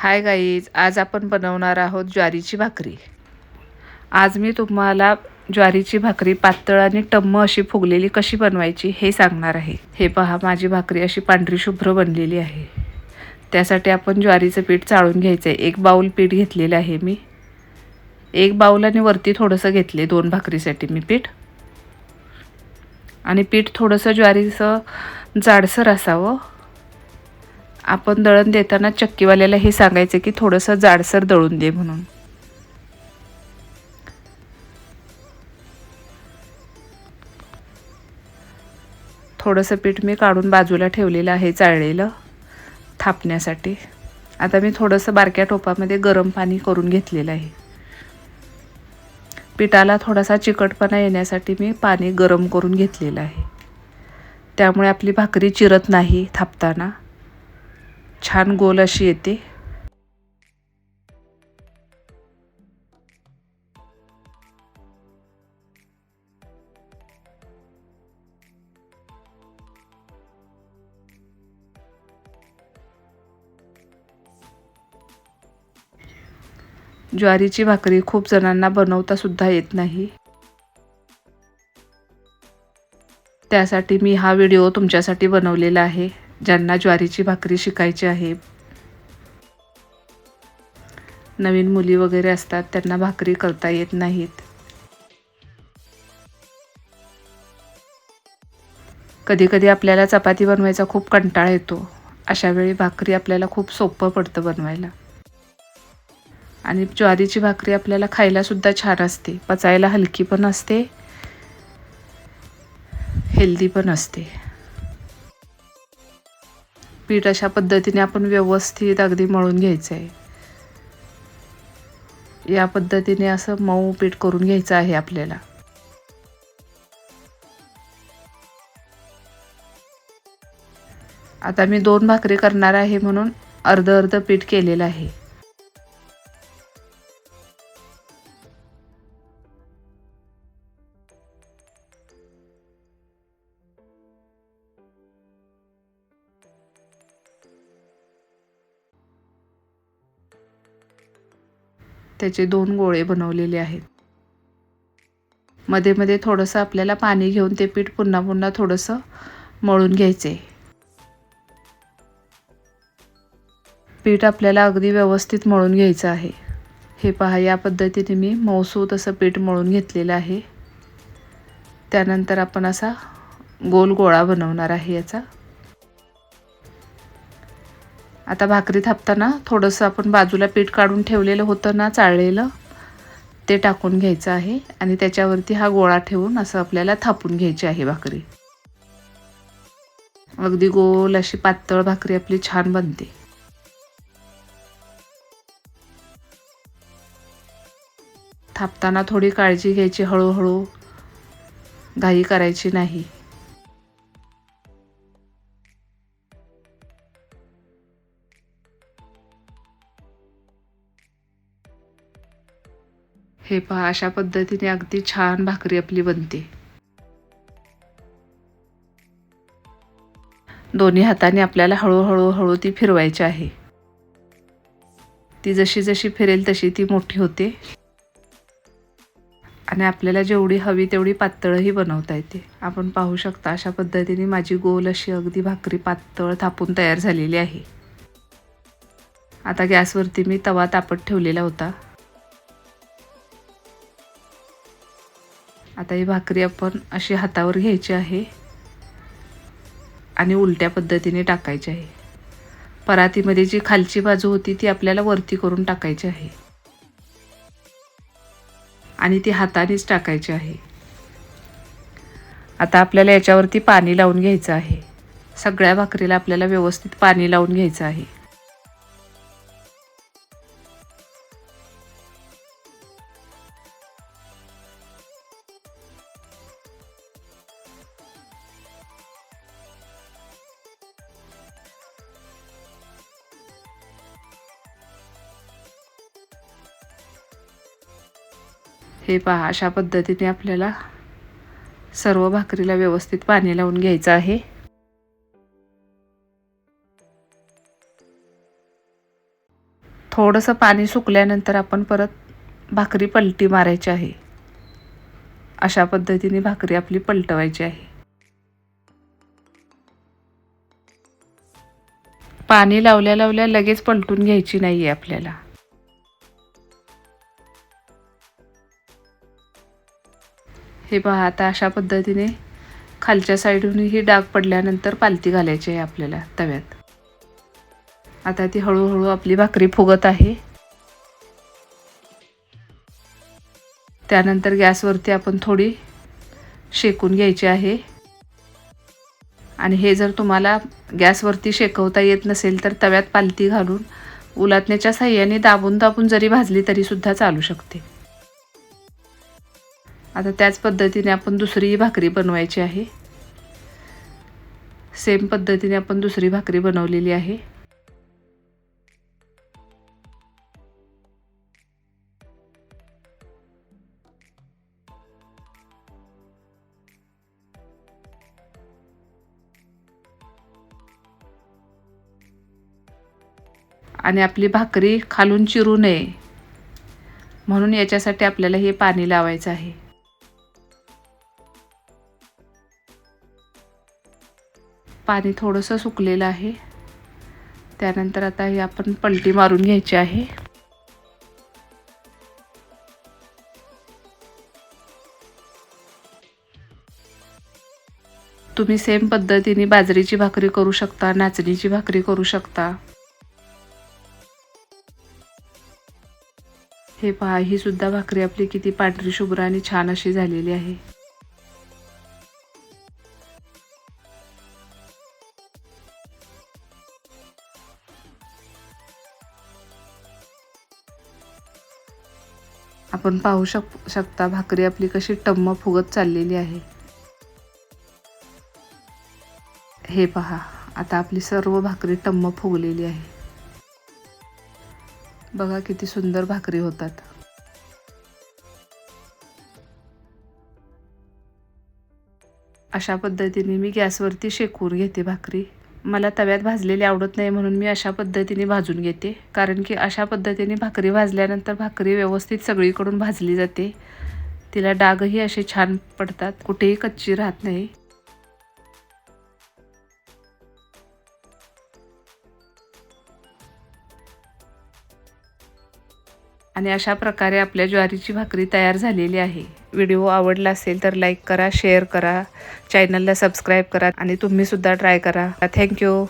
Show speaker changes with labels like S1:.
S1: Hi guys आज आपण बनवणार आहोत ज्वारीची भाकरी. आज मी तुम्हाला ज्वारीची भाकरी पातळ आणि टम्म अशी फुगलेली कशी बनवायची हे सांगणार आहे. हे पहा माझी भाकरी अशी पांढरी शुभ्र बनलेली आहे. त्यासाठी आपण ज्वारीचं पीठ चाळून घ्यायचं आहे एक बाऊल पीठ घेतलेलं आहे मी. एक बाऊल आणि वरती थोडंसं घेतले दोन भाकरीसाठी मी पीठ. आणि पीठ थोडंसं ज्वारीचं जाडसर असावं. आपण दळण देताना चक्कीवाल्याला हे सांगायचं की थोडंसं जाडसर दळून दे म्हणून. थोडंसं पीठ मी काढून बाजूला ठेवलेलं आहे चाळलेलं थापण्यासाठी. आता मी थोडंसं बारक्या टोपामध्ये गरम पाणी करून घेतलेलं आहे. पिठाला थोडासा चिकटपणा येण्यासाठी मी पाणी गरम करून घेतलेलं आहे. त्यामुळे आपली भाकरी चिरत नाही थापताना. छान गोल अशी येते. ज्वारीची भाकरी खूप जणांना बनवता सुद्धा येत नाही. त्यासाठी मी हा व्हिडिओ तुमच्यासाठी बनवलेला आहे. ज्यांना ज्वारीची भाकरी शिकायची आहे. नवीन मुली वगैरे असतात त्यांना भाकरी करता येत नाहीत. कधी कधी आपल्याला चपाती बनवायचा खूप कंटाळा येतो. अशा वेळी भाकरी आपल्याला खूप सोपं पडतं बनवायला. आणि ज्वारीची भाकरी आपल्याला खायला सुद्धा छान असते. पचायला हलकी पण असते. हेल्दी पण असते. पीठ अशा पद्धतीने आपण व्यवस्थित अगदी मळून घ्यायचं आहे या पद्धतीने असं मऊ पीठ करून घ्यायचं आहे आपल्याला. आता मी दोन भाकरी करणार आहे म्हणून अर्ध अर्ध पीठ केलेलं आहे. त्याचे दोन गोळे बनवलेले आहेत. मध्ये मध्ये थोडंसं आपल्याला पाणी घेऊन ते पीठ पुन्हा पुन्हा थोडंसं मळून घ्यायचे. पीठ आपल्याला अगदी व्यवस्थित मळून घ्यायचं आहे. हे पहा या पद्धतीने मी मौसूत असं पीठ मळून घेतलेलं आहे. त्यानंतर आपण असा गोल गोळा बनवणार आहे याचा. आता भाकरी थापताना थोडंसं आपण बाजूला पीठ काढून ठेवलेलं होतं ना चाळलेलं ते टाकून घ्यायचं आहे. आणि त्याच्यावरती हा गोळा ठेवून असं आपल्याला थापून घ्यायची आहे भाकरी. अगदी गोल अशी पातळ भाकरी आपली छान बनते. थापताना थोडी काळजी घ्यायची हळूहळू घाई करायची नाही. हे पहा अशा पद्धतीने अगदी छान भाकरी आपली बनते. दोन्ही हाताने आपल्याला हळूहळू हळू ती फिरवायची आहे. ती जशी जशी फिरेल तशी ती मोठी होते. आणि आपल्याला जेवढी हवी तेवढी पातळही बनवता येते. आपण पाहू शकता अशा पद्धतीने माझी गोल अशी अगदी भाकरी पातळ थापून तयार झालेली आहे. आता गॅसवरती मी तवा तापत ठेवलेला होता. आता ही भाकरी आपण अशी हातावर घ्यायची आहे. आणि उलट्या पद्धतीने टाकायची आहे. परातीमध्ये जी खालची बाजू होती ती आपल्याला वरती करून टाकायची आहे. आणि ती हातानेच टाकायची आहे. आता आपल्याला याच्यावरती पाणी लावून घ्यायचं आहे. सगळ्या भाकरीला आपल्याला व्यवस्थित पाणी लावून घ्यायचं आहे. हे पहा अशा पद्धतीने आपल्याला सर्व भाकरीला व्यवस्थित पाणी लावून घ्यायचं आहे. थोडंसं पाणी सुकल्यानंतर आपण परत भाकरी पलटी मारायची आहे. अशा पद्धतीने भाकरी आपली पलटवायची आहे. पाणी लावल्या लावल्या लगेच पलटून घ्यायची नाही आहे आपल्याला. हे पहा आता अशा पद्धतीने खालच्या साईडूनही डाग पडल्यानंतर पालती घालायची आहे आपल्याला तव्यात. आता ती हळूहळू आपली भाकरी फुगत आहे. त्यानंतर गॅसवरती आपण थोडी शेकून घ्यायची आहे. आणि हे जर तुम्हाला गॅसवरती शेकवता येत नसेल तर तव्यात पालती घालून उलाटण्याच्या साह्याने दाबून दाबून जरी भाजली तरीसुद्धा चालू शकते. आता त्याच पद्धतीने आपण दुसरीही भाकरी बनवायची आहे. सेम पद्धतीने आपण दुसरी भाकरी बनवलेली आहे. आणि आपली भाकरी खालून चिरू नये. म्हणून याच्यासाठी आपल्याला हे पाणी लावायचं आहे. पाणी थोडंसं सुकलेलं आहे. त्यानंतर आता हे आपण पलटी मारून घ्यायची आहे. तुम्ही सेम पद्धतीने बाजरीची भाकरी करू शकता नाचणीची भाकरी करू शकता. हे पहा ही सुद्धा भाकरी आपली किती पांढरी शुभ्र आणि छान अशी झालेली आहे. आपण पाहू शक शकता भाकरी आपली कशी टम्म फुगत चाललेली आहे. हे पहा आता आपली सर्व भाकरी टम्म फुगलेली आहे. बघा किती सुंदर भाकरी होतात. अशा पद्धतीने मी गॅसवरती शेकून घेते भाकरी. मला तव्यात भाजलेली आवडत नाही म्हणून मी अशा पद्धतीने भाजून घेते. कारण की अशा पद्धतीने भाकरी भाजल्यानंतर भाकरी व्यवस्थित सगळीकडून भाजली जाते. तिला डागही असे छान पडतात. कुठेही कच्ची राहत नाही. आणि अशा प्रकारे आपल्या ज्वारीची भाकरी तयार झालेली आहे. व्हिडिओ आवडला असेल तर लाईक करा शेअर करा चॅनलला सबस्क्राईब करा आणि तुम्हीसुद्धा ट्राय करा. थँक्यू